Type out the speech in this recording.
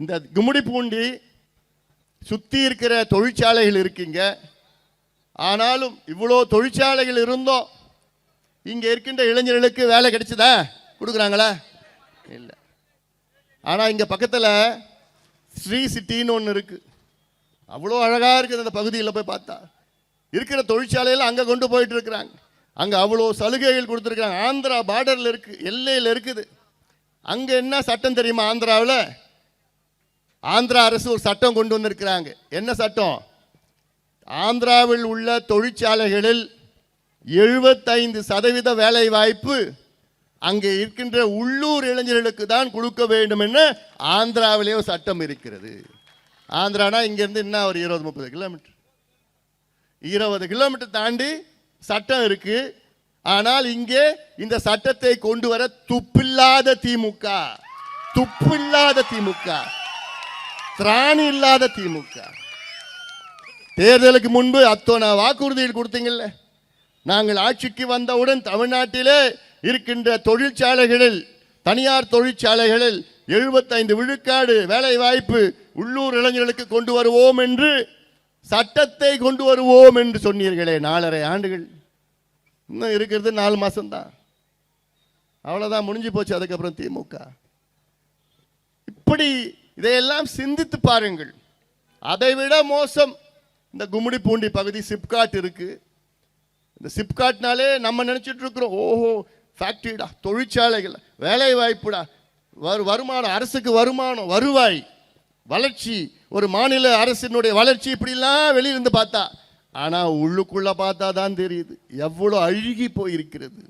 இந்த கும்மிடி பூண்டி சுற்றி இருக்கிற தொழிற்சாலைகள் இருக்குங்க. ஆனாலும் இவ்வளோ தொழிற்சாலைகள் இருந்தோம் இங்கே இருக்கின்ற இளைஞர்களுக்கு வேலை கிடைச்சதா? கொடுக்குறாங்களா? இல்லை. ஆனால் இங்கே பக்கத்தில் ஸ்ரீ சிட்டின்னு ஒன்று இருக்குது அவ்வளோ அழகாக இருக்குது அந்த பகுதியில் போய் பார்த்தா. இருக்கிற தொழிற்சாலையில் அங்கே கொண்டு போயிட்டு இருக்கிறாங்க. அங்கே அவ்வளோ சலுகைகள் கொடுத்துருக்காங்க ஆந்திரா பார்டரில் இருக்குது எல்லையில் இருக்குது. அங்கே என்ன சட்டம் தெரியுமா ஆந்திராவில்? ஆந்திரா அரசு ஒரு சட்டம் கொண்டு வந்திருக்கிறாங்க. என்ன சட்டம்? ஆந்திராவில் உள்ள தொழிற்சாலைகளில் எழுபத்தைந்து சதவீத வேலை வாய்ப்பு அங்கே இருக்கின்ற உள்ளூர் இளைஞர்களுக்கு தான் கொடுக்க வேண்டும் என்று ஆந்திராவிலே ஒரு சட்டம் இருக்கிறது. ஆந்திரானா இங்கேருந்து என்ன ஒரு இருபது முப்பது கிலோமீட்டர்? இருபது கிலோமீட்டர் தாண்டி சட்டம் இருக்கு. ஆனால் இங்கே இந்த சட்டத்தை கொண்டு வர துப்பில்லாத திமுக. துப்பில்லாத திமுக. திராணி இல்லாத திமுக. தேர்தலுக்கு முன்பு அத்தனை வாக்குறுதிகள் கொடுத்தீங்கல்ல? நாங்கள் ஆட்சிக்கு வந்தவுடன் தமிழ்நாட்டிலே இருக்கின்ற தொழிற்சாலைகளில் தனியார் தொழிற்சாலைகளில் எழுபத்தைந்து விழுக்காடு வேலை வாய்ப்பு உள்ளூர் இளைஞர்களுக்கு கொண்டு வருவோம் என்று சட்டத்தை கொண்டு வருவோம் என்று சொன்னீர்களே நாலரை ஆண்டுகள். இன்னும் இருக்கிறது நாலு மாசம்தான். அவ்வளவுதான் முடிஞ்சு போச்சு அதுக்கப்புறம் திமுக. இப்படி இதையெல்லாம் சிந்தித்து பாருங்கள். அதைவிட மோசம். இந்த கும்மிடி பூண்டி பகுதி சிப்காட் இருக்குது இந்த சிப்காட்னாலே நம்ம நினைச்சிட்டு இருக்கிறோம் ஓஹோ ஃபேக்ட்ரிடா தொழிற்சாலைகள் வேலை வாய்ப்புடா வரு வருமானம் அரசுக்கு வருமானம் வருவாய் வளர்ச்சி. ஒரு மாநில அரசினுடைய வளர்ச்சி இப்படிலாம் வெளியிருந்து பார்த்தா ஆனால் உள்ளுக்குள்ளே பார்த்தா தான் தெரியுது எவ்வளோ அழுகி போயிருக்கிறது.